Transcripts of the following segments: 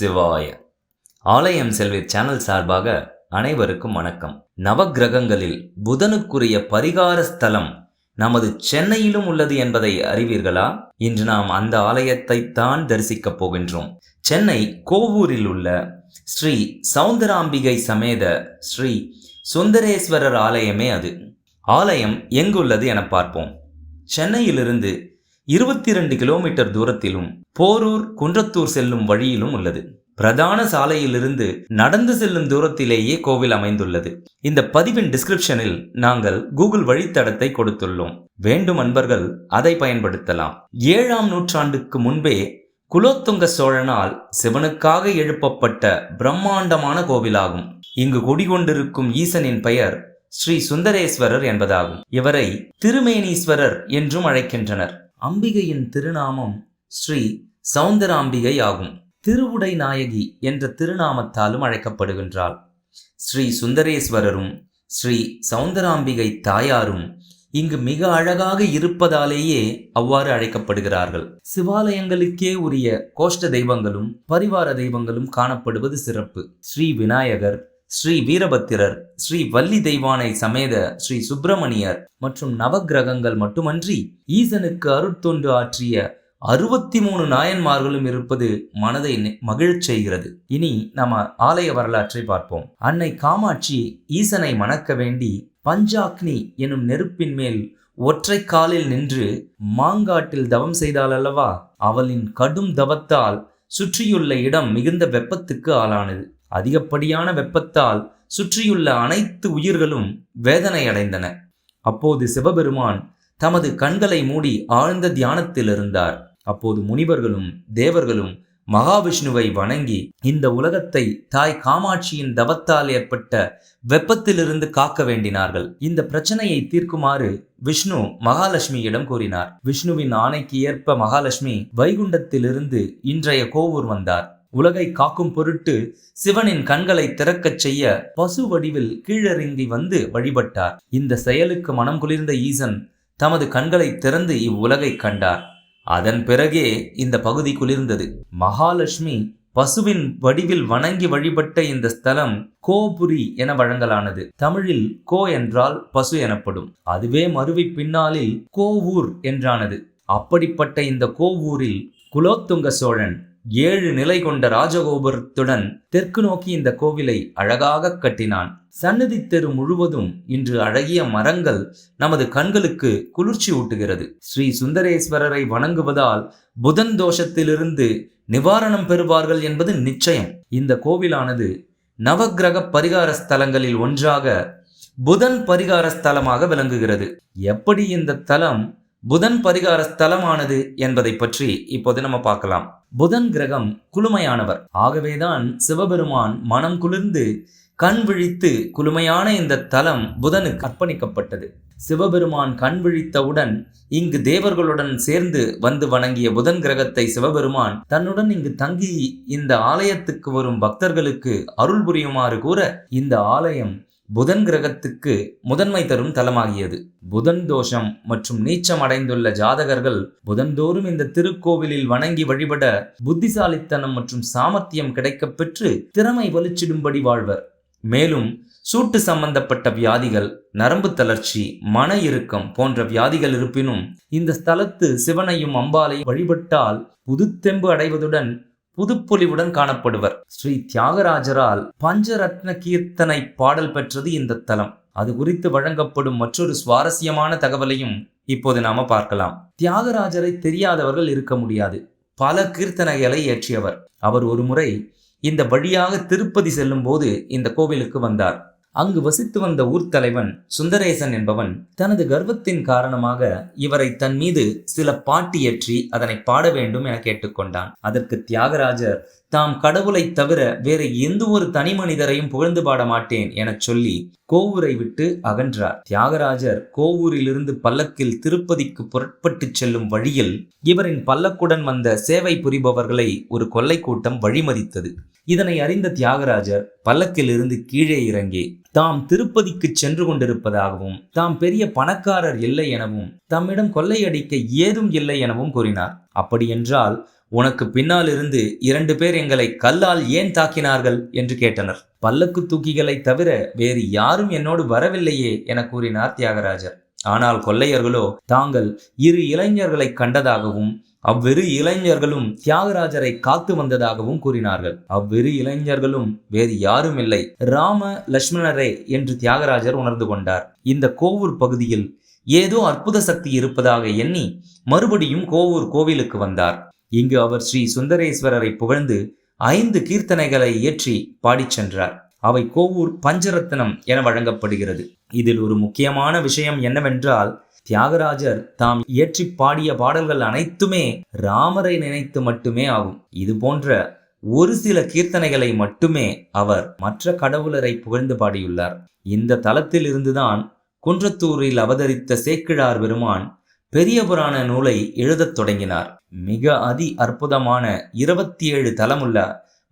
சிவாய. ஆலயம் செல்வி சேனல் சார்பாக அனைவருக்கும் வணக்கம். நவக்கிரகங்களில் புதனுக்குரிய பரிகார ஸ்தலம் நமது சென்னையிலும் உள்ளது என்பதை அறிவீர்களா? இன்று நாம் அந்த ஆலயத்தை தான் தரிசிக்கப் போகின்றோம். சென்னை கோவூரில் உள்ள ஸ்ரீ சௌந்தராம்பிகை சமேத ஸ்ரீ சுந்தரேஸ்வரர் ஆலயமே அது. ஆலயம் எங்குள்ளது என பார்ப்போம். சென்னையிலிருந்து இருபத்தி ரெண்டு கிலோமீட்டர் தூரத்திலும் போரூர் குன்றத்தூர் செல்லும் வழியிலும் உள்ளது. பிரதான சாலையிலிருந்து நடந்து செல்லும் தூரத்திலேயே கோவில் அமைந்துள்ளது. இந்த பதிவின் டிஸ்கிரிப்ஷனில் நாங்கள் கூகுள் வழித்தடத்தை கொடுத்துள்ளோம். வேண்டும் அன்பர்கள் அதை பயன்படுத்தலாம். ஏழாம் நூற்றாண்டுக்கு முன்பே குலோத்துங்க சோழனால் சிவனுக்காக எழுப்பப்பட்ட பிரம்மாண்டமான கோவிலாகும். இங்கு குடிகொண்டிருக்கும் ஈசனின் பெயர் ஸ்ரீ சுந்தரேஸ்வரர் என்பதாகும். இவரை திருமேனீஸ்வரர் என்றும் அழைக்கின்றனர். அம்பிகையின் திருநாமம் ஸ்ரீ சௌந்தராம்பிகை ஆகும். திருவுடை நாயகி என்ற திருநாமத்தாலும் அழைக்கப்படுகின்றாள். ஸ்ரீ சுந்தரேஸ்வரரும் ஸ்ரீ சௌந்தராம்பிகை தாயாரும் இங்கு மிக அழகாக இருப்பதாலேயே அவ்வாறு அழைக்கப்படுகிறார்கள். சிவாலயங்களுக்கே உரிய கோஷ்ட தெய்வங்களும் பரிவார தெய்வங்களும் காணப்படுவது சிறப்பு. ஸ்ரீ விநாயகர் ஸ்ரீ வீரபத்திரர் ஸ்ரீ வள்ளி தெய்வானை சமேத ஸ்ரீ சுப்பிரமணியர் மற்றும் நவக்கிரகங்கள் மட்டுமன்றி ஈசனுக்கு அருட்தொண்டு ஆற்றிய அறுபத்தி மூணு நாயன்மார்களும் இருப்பது மனதை நெ- மகிழச் செய்கிறது. இனி நம்ம ஆலய வரலாற்றை பார்ப்போம். அன்னை காமாட்சி ஈசனை மணக்க வேண்டி பஞ்சாக்னி எனும் நெருப்பின் மேல் ஒற்றை காலில் நின்று மாங்காட்டில் தவம் செய்தாள் அல்லவா? அவளின் கடும் தவத்தால் சுற்றியுள்ள இடம் மிகுந்த வெப்பத்துக்கு ஆளானது. அதிகப்படியான வெப்பத்தால் சுற்றியுள்ள அனைத்து உயிர்களும் வேதனை அடைந்தன. அப்போது சிவபெருமான் தமது கண்களை மூடி ஆழ்ந்த தியானத்தில் இருந்தார். அப்போது முனிவர்களும் தேவர்களும் மகாவிஷ்ணுவை வணங்கி இந்த உலகத்தை தாய் காமாட்சியின் தவத்தால் ஏற்பட்ட வெப்பத்திலிருந்து காக்க வேண்டினார்கள். இந்த பிரச்சனையை தீர்க்குமாறு விஷ்ணு மகாலட்சுமியிடம் கூறினார். விஷ்ணுவின் ஆணைக்கு ஏற்ப மகாலட்சுமி வைகுண்டத்திலிருந்து இன்றைய கோவூர் வந்தார். உலகை காக்கும் பொருட்டு சிவனின் கண்களை திறக்கச் செய்ய பசு வடிவில் கீழறிந்தி வந்து வழிபட்டார். இந்த செயலுக்கு மனம் குளிர்ந்த ஈசன் தமது கண்களை திறந்து இவ்வுலகை கண்டார். அதன் பிறகே இந்த பகுதி குளிர்ந்தது. மகாலட்சுமி பசுவின் வடிவில் வணங்கி வழிபட்ட இந்த ஸ்தலம் கோபுரி என வழங்கலானது. தமிழில் கோ என்றால் பசு எனப்படும். அதுவே மறுவி பின்னாளில் கோவூர் என்றானது. அப்படிப்பட்ட இந்த கோவூரில் குலோத்துங்க சோழன் ஏழு நிலை கொண்ட ராஜகோபுரத்துடன் தெற்கு நோக்கி இந்த கோவிலை அழகாக கட்டினான். சன்னதி தெரு முழுவதும் இன்று அழகிய மரங்கள் நமது கண்களுக்கு குளிர்ச்சி ஊட்டுகிறது. ஸ்ரீ சுந்தரேஸ்வரரை வணங்குவதால் புதன் தோஷத்திலிருந்து நிவாரணம் பெறுவார்கள் என்பது நிச்சயம். இந்த கோவிலானது நவக்கிரக பரிகார ஸ்தலங்களில் ஒன்றாக புதன் பரிகார ஸ்தலமாக விளங்குகிறது. எப்படி இந்த தலம் புதன் பரிகார ஸ்தலமானது என்பதை பற்றி இப்போது நம்ம பார்க்கலாம். புதன் கிரகம் குளுமையானவர். ஆகவேதான் சிவபெருமான் மனம் குளிர்ந்து கண் விழித்து குளுமையான இந்த தலம் புதனுக்கு அர்ப்பணிக்கப்பட்டது. சிவபெருமான் கண் விழித்தவுடன் இங்கு தேவர்களுடன் சேர்ந்து வந்து வணங்கிய புதன் கிரகத்தை சிவபெருமான் தன்னுடன் இங்கு தங்கி இந்த ஆலயத்துக்கு வரும் பக்தர்களுக்கு அருள் புரியுமாறு கூற இந்த ஆலயம் புதன் கிரகத்துக்கு முதன்மை தரும் தலமாகியது. புதன் தோஷம் மற்றும் நீச்சம் அடைந்துள்ள ஜாதகர்கள் புதன்தோறும் இந்த திருக்கோவிலில் வணங்கி வழிபட புத்திசாலித்தனம் மற்றும் சாமர்த்தியம் கிடைக்கப் பெற்று திறமை வலிச்சிடும்படி வாழ்வர். மேலும் சூட்டு சம்பந்தப்பட்ட வியாதிகள் நரம்பு தளர்ச்சி மன இறுக்கம் போன்ற வியாதிகள் இருப்பினும் இந்த ஸ்தலத்து சிவனையும் அம்பாலையும் வழிபட்டால் புதுத்தெம்பு அடைவதுடன் புதுப்பொலிவுடன் காணப்படுவர். ஸ்ரீ தியாகராஜரால் பஞ்சரத்ன கீர்த்தனை பாடல் பெற்றது இந்த தலம். அது குறித்து வழங்கப்படும் மற்றொரு சுவாரஸ்யமான தகவலையும் இப்போது நாம பார்க்கலாம். தியாகராஜரை தெரியாதவர்கள் இருக்க முடியாது. பல கீர்த்தனைகளை இயற்றியவர். அவர் ஒருமுறை இந்த வழியாக திருப்பதி செல்லும் போது இந்த கோவிலுக்கு வந்தார். அங்கு வசித்து வந்த ஊர் தலைவன் சுந்தரேசன் என்பவன் தனது கர்வத்தின் காரணமாக இவரை தன் மீது சில பாட்டியற்றி அதனை பாட வேண்டும் என கேட்டுக்கொண்டான். அதற்கு தியாகராஜர் தாம் கடவுளை தவிர வேறு எந்த ஒரு தனி மனிதரையும் புகழ்ந்து பாட மாட்டேன் எனச் சொல்லி கோவூரை விட்டு அகன்றார். தியாகராஜர் கோவூரிலிருந்து பல்லக்கில் திருப்பதிக்கு புறப்பட்டு செல்லும் வழியில் இவரின் பல்லக்குடன் வந்த சேவை புரிபவர்களை ஒரு கொள்ளை கூட்டம் வழிமறித்தது. இதனை அறிந்த தியாகராஜர் பல்லக்கிலிருந்து கீழே இறங்கி தாம் திருப்பதிக்கு சென்று கொண்டிருப்பதாகவும் தாம் பெரிய பணக்காரர் இல்லை எனவும் தம்மிடம் கொள்ளையடிக்க ஏதும் இல்லை எனவும் கூறினார். அப்படியென்றால் உனக்கு பின்னால் இருந்து இரண்டு பேர் எங்களை கல்லால் ஏன் தாக்கினார்கள்? என்று கேட்டனர். பல்லக்கு தூக்கிகளை தவிர வேறு யாரும் என்னோடு வரவில்லையே என கூறினார் தியாகராஜர். ஆனால் கொள்ளையர்களோ தாங்கள் இரு இளைஞர்களை கண்டதாகவும் அவ்விரு இளைஞர்களும் தியாகராஜரை காத்து வந்ததாகவும் கூறினார்கள். அவ்விரு இளைஞர்களும் வேறு யாரும் இல்லை ராம லட்சுமணரே என்று தியாகராஜர் உணர்ந்து கொண்டார். இந்த கோவூர் பகுதியில் ஏதோ அற்புத சக்தி இருப்பதாக எண்ணி மறுபடியும் கோவூர் கோவிலுக்கு வந்தார். இங்கு அவர் ஸ்ரீ சுந்தரேஸ்வரரை புகழ்ந்து ஐந்து கீர்த்தனைகளை இயற்றி பாடிச் சென்றார். அவை கோவூர் பஞ்சரத்னம் என வழங்கப்படுகிறது. இதில் ஒரு முக்கியமான விஷயம் என்னவென்றால் தியாகராஜர் தாம் இயற்றி பாடிய பாடல்கள் அனைத்துமே ராமரை நினைத்து மட்டுமே ஆகும். இது போன்ற ஒரு சில கீர்த்தனைகளை மட்டுமே அவர் மற்ற கடவுளரை புகழ்ந்து பாடியுள்ளார். இந்த தளத்தில் இருந்துதான் குன்றத்தூரில் அவதரித்த சேக்கிழார் பெருமான் பெரிய புராண நூலை எழுதத் தொடங்கினார். மிக அதி அற்புதமான இருபத்தி ஏழு தலமுள்ள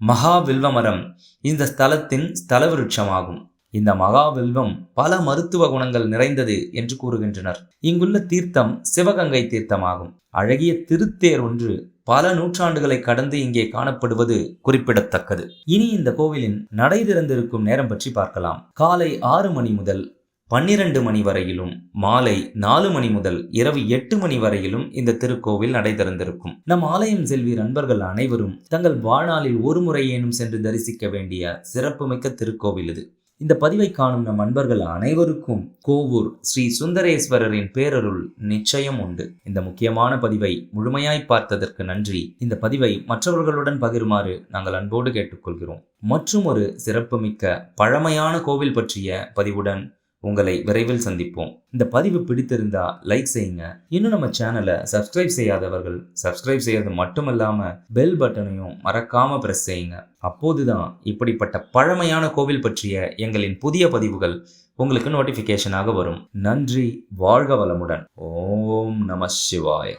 மகா வில்வமரம் இந்த ஸ்தலத்தின் ஸ்தல விருட்சமாகும் இந்த மகாவில்வம் பல மருத்துவ குணங்கள் நிறைந்தது என்று கூறுகின்றனர். இங்குள்ள தீர்த்தம் சிவகங்கை தீர்த்தமாகும். அழகிய திருத்தேர் ஒன்று பல நூற்றாண்டுகளை கடந்து இங்கே காணப்படுவது குறிப்பிடத்தக்கது. இனி இந்த கோவிலின் நடை திறந்திருக்கும் நேரம் பற்றி பார்க்கலாம். காலை ஆறு மணி முதல் பன்னிரண்டு மணி வரையிலும் மாலை நாலு மணி முதல் இரவு எட்டு மணி வரையிலும் இந்த திருக்கோவில் நடை திறந்திருக்கும். நம் ஆலயம் செல்வி நண்பர்கள் அனைவரும் தங்கள் வாழ்நாளில் ஒரு முறையேனும் சென்று தரிசிக்க வேண்டிய சிறப்புமிக்க திருக்கோவில் இது. இந்த பதிவை காணும் நம் அன்பர்கள் அனைவருக்கும் கோவூர் ஸ்ரீ சுந்தரேஸ்வரரின் பேரருள் நிச்சயம் உண்டு. இந்த முக்கியமான பதிவை முழுமையாய் பார்த்ததற்கு நன்றி. இந்த பதிவை மற்றவர்களுடன் பகிருமாறு நாங்கள் அன்போடு கேட்டுக்கொள்கிறோம். மற்றும் ஒரு சிறப்புமிக்க பழமையான கோவில் பற்றிய பதிவுடன் உங்களை விரைவில் சந்திப்போம். இந்த பதிவு பிடித்திருந்தா லைக் செய்யுங்க. இன்னும் நம்ம சேனலை சப்ஸ்கிரைப் செய்யாதவர்கள் சப்ஸ்கிரைப் செய்யறது மட்டுமல்லாம பெல் பட்டனையும் மறக்காம பிரஸ் செய்யுங்க. அப்போதுதான் இப்படிப்பட்ட பழமையான கோவில் பற்றிய எங்களின் புதிய பதிவுகள் உங்களுக்கு நோட்டிபிகேஷனாக வரும். நன்றி வாழ்க வளமுடன். ஓம் நம சிவாய.